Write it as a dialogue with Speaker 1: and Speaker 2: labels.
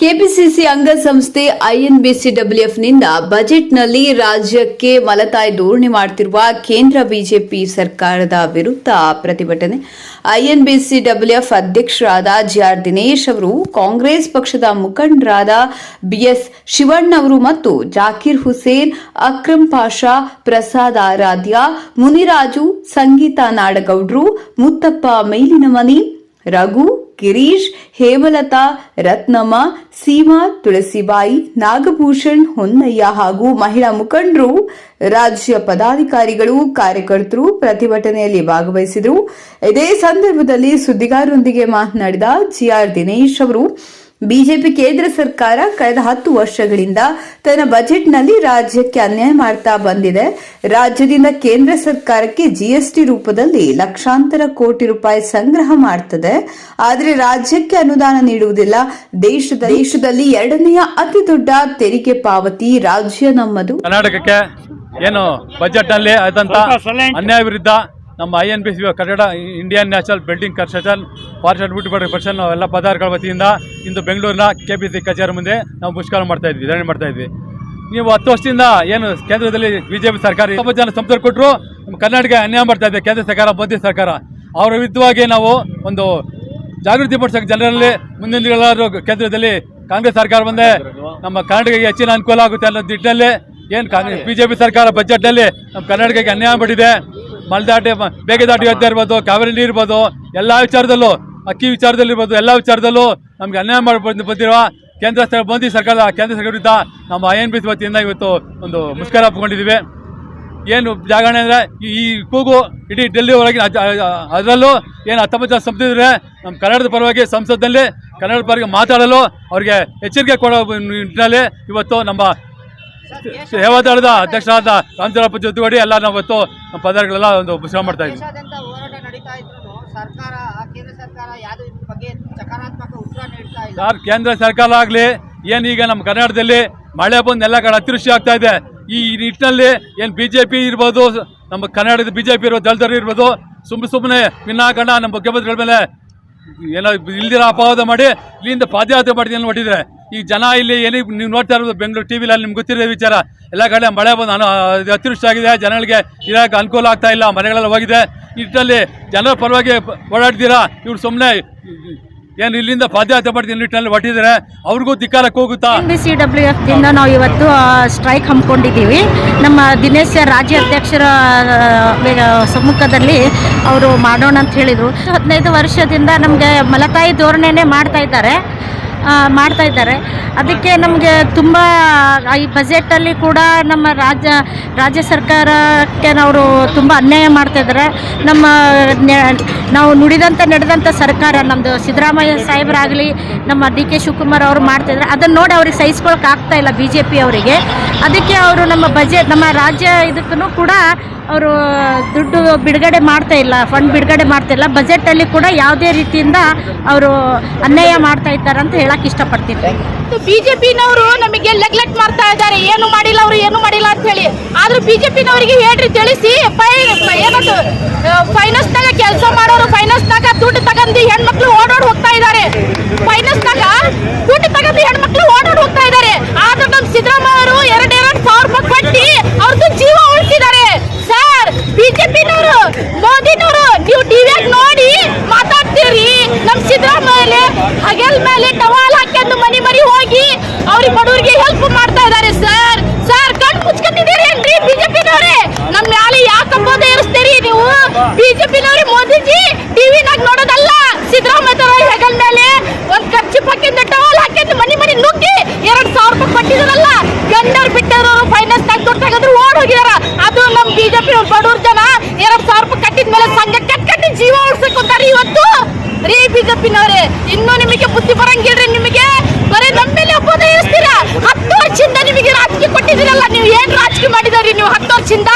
Speaker 1: KPCC ಅಂಗಸಂಸ್ಥೆ ಐಎನ್ಬಿಸಿಡಬ್ಲ್ಯೂಎಫ್ನಿಂದ ಬಜೆಟ್ನಲ್ಲಿ ರಾಜ್ಯಕ್ಕೆ ಮಲತಾಯಿ ಧೋರಣೆ ಮಾಡುತ್ತಿರುವ ಕೇಂದ್ರ ಬಿಜೆಪಿ ಸರ್ಕಾರದ ವಿರುದ್ಧ ಪ್ರತಿಭಟನೆ. ಐಎನ್ಬಿಸಿಡಬ್ಲ್ಯೂಎಫ್ ಅಧ್ಯಕ್ಷರಾದ ಜಿಆರ್ ದಿನೇಶ್ ಅವರು, ಕಾಂಗ್ರೆಸ್ ಪಕ್ಷದ ಮುಖಂಡರಾದ ಬಿಎಸ್ ಶಿವಣ್ಣ ಅವರು ಮತ್ತು ಜಾಕೀರ್ ಹುಸೇನ್ ಅಕ್ರಮ್ ಪಾಷಾ, ಪ್ರಸಾದ್ ಆರಾಧ್ಯ, ಮುನಿರಾಜು, ಸಂಗೀತಾ ನಾಡಗೌಡ್ರು, ಮುತ್ತಪ್ಪ ಮೇಲಿನಮನಿ, ರಘು ಗಿರೀಶ್, ಹೇಮಲತಾ, ರತ್ನಮ್ಮ, ಸೀಮಾ, ತುಳಸಿಬಾಯಿ, ನಾಗಭೂಷಣ್, ಹೊನ್ನಯ್ಯ ಹಾಗೂ ಮಹಿಳಾ ಮುಖಂಡರು, ರಾಜ್ಯ ಪದಾಧಿಕಾರಿಗಳು, ಕಾರ್ಯಕರ್ತರು ಪ್ರತಿಭಟನೆಯಲ್ಲಿ ಭಾಗವಹಿಸಿದರು. ಇದೇ ಸಂದರ್ಭದಲ್ಲಿ ಸುದ್ದಿಗಾರರೊಂದಿಗೆ ಮಾತನಾಡಿದ ಜಿಆರ್ ದಿನೇಶ್ ಅವರು ಬಿಜೆಪಿ ಕೇಂದ್ರ ಸರ್ಕಾರ ಕಳೆದ ಹತ್ತು ವರ್ಷಗಳಿಂದ ತನ್ನ ಬಜೆಟ್ನಲ್ಲಿ ರಾಜ್ಯಕ್ಕೆ ಅನ್ಯಾಯ ಮಾಡ್ತಾ ಬಂದಿದೆ. ರಾಜ್ಯದಿಂದ ಕೇಂದ್ರ ಸರ್ಕಾರಕ್ಕೆ ಜಿಎಸ್ಟಿ ರೂಪದಲ್ಲಿ ಲಕ್ಷಾಂತರ ಕೋಟಿ ರೂಪಾಯಿ ಸಂಗ್ರಹ ಮಾಡ್ತದೆ. ಆದರೆ ರಾಜ್ಯಕ್ಕೆ ಅನುದಾನ ನೀಡುವುದಿಲ್ಲ. ದೇಶದ ದೇಶದಲ್ಲಿ ಎರಡನೆಯ ಅತಿ ದೊಡ್ಡ ತೆರಿಗೆ ಪಾವತಿ ರಾಜ್ಯ ನಮ್ಮದು.
Speaker 2: ಕರ್ನಾಟಕಕ್ಕೆ ಏನು ಬಜೆಟ್ ಅಲ್ಲಿ ಆದಂತ ಅನ್ಯಾಯ ವಿರುದ್ಧ ನಮ್ಮ I N B C Kannada Indian national building construction forest beauty person ಎಲ್ಲ ಪದಾರ್ಥಗಳ ವತಿಯಿಂದ ಇಂದು ಬೆಂಗಳೂರಿನ ಕೆ ಪಿ ಸಿ ಕಚೇರಿ ಮುಂದೆ ನಾವು ಮುಷ್ಕರ ಮಾಡ್ತಾ ಇದ್ವಿ ಧರಣಿ ಮಾಡ್ತಾ ಇದ್ವಿ. ನೀವು ಹತ್ತು ವರ್ಷದಿಂದ ಏನು ಕೇಂದ್ರದಲ್ಲಿ ಬಿ ಜೆ ಪಿ ಸರ್ಕಾರ ಇಪ್ಪತ್ತು ಜನ ಸಂಸ್ಥೆ ಕೊಟ್ಟರು ನಮ್ಮ ಕರ್ನಾಟಕ ಅನ್ಯಾಯ ಮಾಡ್ತಾ ಇದೆ ಕೇಂದ್ರ ಸರ್ಕಾರ ಮೋದಿ ಸರ್ಕಾರ. ಅವರ ವಿರುದ್ಧವಾಗಿ ನಾವು ಒಂದು ಜಾಗೃತಿ ಪಡಿಸೋಕೆ ಜನರಲ್ಲಿ ಮುಂದಿನ ದಿನಗಳಾದರೂ ಕೇಂದ್ರದಲ್ಲಿ ಕಾಂಗ್ರೆಸ್ ಸರ್ಕಾರ ಬಂದೆ ನಮ್ಮ ಕರ್ನಾಟಕಕ್ಕೆ ಹೆಚ್ಚಿನ ಅನುಕೂಲ ಆಗುತ್ತೆ ಅನ್ನೋ ನಿಟ್ಟಿನಲ್ಲಿ ಏನು ಕಾಂಗ್ರೆಸ್ ಬಿ ಜೆ ಪಿ ಸರ್ಕಾರ ಬಜೆಟ್ನಲ್ಲಿ ನಮ್ಮ ಕರ್ನಾಟಕಕ್ಕೆ ಅನ್ಯಾಯ ಮಾಡಿದೆ ಮಲ್ದಾಟಿ ಮೇಕೆದಾಟು ಯೋಜನೆ ಇರ್ಬೋದು, ಕಾವೇರಿ ನೀರು ಇರ್ಬೋದು, ಎಲ್ಲ ವಿಚಾರದಲ್ಲೂ, ಅಕ್ಕಿ ವಿಚಾರದಲ್ಲಿ ಇರ್ಬೋದು, ಎಲ್ಲ ವಿಚಾರದಲ್ಲೂ ನಮ್ಗೆ ಅನ್ಯಾಯ ಮಾಡಿ ಬಂದ್- ಬಂದಿರುವ ಕೇಂದ್ರ ಸರ್ ಮೋದಿ ಸರ್ಕಾರದ ಕೇಂದ್ರ ಸರ್ಕಾರ ವಿರುದ್ಧ ನಮ್ಮ ಐ ಎನ್ ಬಿ ವತಿಯಿಂದ ಇವತ್ತು ಒಂದು ಮುಷ್ಕರ ಹಾಕೊಂಡಿದ್ದೀವಿ ಏನು ಜಾಗರಣೆ ಅಂದರೆ ಈ ಕೂಗು ಇಡೀ ಡೆಲ್ಲಿ ಅದರಲ್ಲೂ ಏನು ಹತ್ತೊಂಬತ್ತು ಜನ ಸಂಸದಿದ್ರೆ ನಮ್ಮ ಕನ್ನಡದ ಪರವಾಗಿ ಸಂಸತ್ನಲ್ಲಿ ಕನ್ನಡದ ಪರವಾಗಿ ಮಾತಾಡಲು ಅವರಿಗೆ ಎಚ್ಚರಿಕೆ ಕೊಡೋ ನಿಟ್ಟಿನಲ್ಲಿ ಇವತ್ತು ನಮ್ಮ ಸೇವಾದಳದ ಅಧ್ಯಕ್ಷರಾದ ರಾಮಚಂದ್ರಪ್ಪ ಜೊತೆಗೂಡಿ ಎಲ್ಲ ನಾವು ಇವತ್ತು ನಮ್ಮ ಪದಾರ್ಥಗಳೆಲ್ಲ ಒಂದು ಶ್ರಮ ಮಾಡ್ತಾ ಇದ್ವಿ. ಸರ್ ಕೇಂದ್ರ ಸರ್ಕಾರ ಆಗಲಿ ಏನು ಈಗ ನಮ್ಮ ಕರ್ನಾಟಕದಲ್ಲಿ ಮಳೆ ಬಂದು ಎಲ್ಲ ಕಡೆ ಅತಿವೃಷ್ಟಿ ಆಗ್ತಾ ಇದೆ. ಈ ನಿಟ್ಟಿನಲ್ಲಿ ಏನು ಬಿ ಜೆ ಪಿ ಇರ್ಬೋದು ನಮ್ಮ ಕರ್ನಾಟಕದ ಬಿ ಜೆ ಪಿ ಇರ್ಬೋದು ಸುಮ್ಮ ಇರ್ಬೋದು ಸುಮ್ಮನೆ ಸುಮ್ಮನೆ ನಮ್ಮ ಮುಖ್ಯಮಂತ್ರಿಗಳ ಮೇಲೆ ಏನೋ ಇಲ್ದಿರ ಅಪವಾದ ಮಾಡಿ ಇಲ್ಲಿಂದ ಪಾದಯಾತ್ರೆ ಏನು ಹೊಟ್ಟಿದ್ರೆ ಈ ಜನ ಇಲ್ಲಿ ಏನಿಗೆ ನೀವು ನೋಡ್ತಾ ಇರೋದು ಬೆಂಗಳೂರು ಟಿ ವಿಲಿ ನಿಮ್ಗೆ ಗೊತ್ತಿರೋ ವಿಚಾರ. ಎಲ್ಲ ಕಡೆ ಮಳೆ ಬಂದು ಅನು ಅತಿವೃಷ್ಟಿ ಆಗಿದೆ, ಜನಗಳಿಗೆ ಇರೋಕ್ಕೆ ಅನುಕೂಲ ಆಗ್ತಾ ಇಲ್ಲ, ಮನೆಗಳೆಲ್ಲ ಹೋಗಿದೆ. ನಿಟ್ಟಿನಲ್ಲಿ ಜನರ ಪರವಾಗಿ ಓಡಾಡ್ತೀರಾ ಇವ್ರು ಸುಮ್ಮನೆ ಏನು ಇಲ್ಲಿಂದ ಪಾದಯಾತ್ರೆ ಮಾಡ್ತೀನಿ ನಿಟ್ಟಿನಲ್ಲಿ ಹೊಟ್ಟಿದ್ರೆ ಅವ್ರಿಗೂ ಧಿಕ್ಕಾರಕ್ಕೆ ಹೋಗುತ್ತಾ?
Speaker 3: ಬಿ ಸಿ ಡಬ್ಲ್ಯೂ ಎಫ್ ಇಂದ ನಾವು ಇವತ್ತು ಸ್ಟ್ರೈಕ್ ಹಮ್ಮಿಕೊಂಡಿದ್ದೀವಿ. ನಮ್ಮ ದಿನೇಶ್ ರಾಜ್ಯ ಅಧ್ಯಕ್ಷರ ಸಮ್ಮುಖದಲ್ಲಿ ಅವರು ಮಾಡೋಣ ಅಂತ ಹೇಳಿದರು. ಹದಿನೈದು ವರ್ಷದಿಂದ ನಮಗೆ ಮಲತಾಯಿ ಧೋರಣೆನೇ ಮಾಡ್ತಾ ಇದ್ದಾರೆ. ಮಾಡ್ತಾ ಇದ್ದಾರೆ. ಅದಕ್ಕೆ ನಮಗೆ ತುಂಬ ಈ ಬಜೆಟಲ್ಲಿ ಕೂಡ ನಮ್ಮ ರಾಜ್ಯ ರಾಜ್ಯ ಸರ್ಕಾರಕ್ಕೆ ಅವರು ತುಂಬ ಅನ್ಯಾಯ ಮಾಡ್ತಾ ಇದ್ದಾರೆ. ನಮ್ಮ ನಾವು ನುಡಿದಂಥ ನಡೆದಂಥ ಸರ್ಕಾರ ನಮ್ಮದು ಸಿದ್ದರಾಮಯ್ಯ ಸಾಹೇಬರಾಗಲಿ, ನಮ್ಮ ಡಿ ಕೆ ಶಿವಕುಮಾರ್ ಅವರು ಮಾಡ್ತಾಯಿದ್ದಾರೆ ಅದನ್ನು ನೋಡಿ ಅವ್ರಿಗೆ ಸಹಿಸ್ಕೊಳಕ್ಕೆ ಇಲ್ಲ ಬಿ ಜೆ ಪಿ ಅವರಿಗೆ. ಅದಕ್ಕೆ ಅವರು ನಮ್ಮ ಬಜೆಟ್ ನಮ್ಮ ರಾಜ್ಯ ಇದಕ್ಕೂ ಕೂಡ ಅವರು ದುಡ್ಡು ಬಿಡುಗಡೆ ಮಾಡ್ತಾ ಇಲ್ಲ ಫಂಡ್ ಬಿಡುಗಡೆ ಮಾಡ್ತಾ ಇಲ್ಲ. ಬಜೆಟಲ್ಲಿ ಕೂಡ ಯಾವುದೇ ರೀತಿಯಿಂದ ಅವರು ಅನ್ಯಾಯ ಮಾಡ್ತಾ ಇದ್ದಾರೆ ಅಂತ ಹೇಳಕ್ಕೆ ಇಷ್ಟಪಡ್ತೀನಿ.
Speaker 4: ಬಿಜೆಪಿನವರು ನಮಗೆ ನೆಗ್ಲೆಕ್ಟ್ ಮಾಡ್ತಾ ಇದ್ದಾರೆ. ಏನು ಮಾಡಿಲ್ಲ ಅವರು ಏನು ಮಾಡಿಲ್ಲ ಅಂತ ಹೇಳಿ. ಆದ್ರೂ ಬಿಜೆಪಿನವರಿಗೆ ಹೇಳ್ರಿ ತಿಳಿಸಿ. ಏನದು ಫೈನಾನ್ಸ್ ನಾಗ ಕೆಲಸ ಮಾಡೋರು ಫೈನಾನ್ಸ್ ನಾಗ ದುಡ್ಡು ತಗಂದು ಹೆಣ್ಮಕ್ಳು ಓಡೋಡ್ ಹೋಗ್ತಾ ಇದ್ದಾರೆ ಫೈನಾನ್ಸ್ ನಾಗ ದುಡ್ಡು ತಗಂದು ಹೆಣ್ಮಕ್ಳು ಓಡೋಡ್ ಹೋಗ್ತಾ ಇದ್ದಾರೆ ಆದ್ರೆ ನಮ್ಮ ಸಿದ್ದರಾಮಯ್ಯ ಅವರು ಎರಡ್ ಎರಡ್ ಸಾವಿರ ರೂಪಾಯಿ ಕೊಟ್ಟಿ ಅವ್ರದ್ದು ಜೀವ ಉಳಿಸಿದ್ದಾರೆ ಸರ್ ಬಿಜೆಪಿನವರು ಮೋದಿನವರು ನೀವು ಟಿವಿಯಾಗ ನೋಡಿ ಮಾತಾಡ್ತೀರಿ ನಮ್ ಸಿದ್ದರಾಮಯ್ಯ ಹಗಲ್ ಮೇಲೆ ಟವಾಲ್ ಹಾಕೊಂಡು ಮನಿ ಮರಿ ಹೋಗಿ ಅವ್ರಿಗೆ ಬಡವರಿಗೆ ಹೆಲ್ಪ್ ಮಾಡ್ತಾ ಇದ್ದಾರೆ ಸರ್ ಸರ್ ಕಣ್ ಮುಚ್ಕೊಂಡಿದ್ದೀರಿ ಏನ್ರಿ ಬಿಜೆಪಿನವ್ರೆ? ನಮ್ ಮ್ಯಾಲೆ ಯಾಕೆ ಅಂಬೋದ ಇರಿಸ್ತೀರಿ ನೀವು? ಬಿಜೆಪಿನವ್ರಿ ಮೋದಿಜಿ, ಟಿವಿನಾಗ ನೋಡೋದಲ್ಲ. ಸಿದ್ದರಾಮಯ್ಯ ಹೆಗಲ್ ಮೇಲೆ ಒಂದ್ ಖರ್ಚು ಪಕ್ಕಿಂದ ಟವಾಲ್ ಹಾಕೊಂಡು ಮನಿ ಮನಿ ನುಗ್ಗಿ ಎರಡ್ ಸಾವಿರ ರೂಪಾಯಿ ಕೊಟ್ಟಿದಾರಲ್ಲ. ಗಂಡರ್ ಬಿಟ್ಟರು ಫೈನಾನ್ಸ್ ನಾಗ ತಗದ್ರು ಓಡ್ ಹೋಗಿದಾರ ಅದು ನಮ್ಮ ಬಿಜೆಪಿ ಬಡವ್ರ ಜನ. ಎರಡ್ ಸಾವಿರ ರೂಪಾಯಿ ಕಟ್ಟಿದ ಮೇಲೆ ಸಂಘ ಕಟ್ ಕಟ್ಟಿ ಜೀವ ಉಳ್ಸಕೊಂತಾರ ಇವತ್ತು. ರೀ ಬಿಜೆಪಿನವ್ರೆ, ಇನ್ನೂ ನಿಮಗೆ ಬುದ್ಧಿ ಬರಂಗಿಲ್ರಿ ನಿಮಗೆ. ಬರೀ ನಮ್ಮೇಲೆ ಮೇಲೆ ಇರ್ತೀರಾ? ಹತ್ತು ವರ್ಷದಿಂದ ನಿಮಗೆ ರಾಜಕೀಯ ಕೊಟ್ಟಿದ್ದೀರಲ್ಲ, ನೀವು ಏನ್ ರಾಜಕೀಯ ಮಾಡಿದಾರಿ ನೀವು ಹತ್ತು ವರ್ಷದಿಂದ?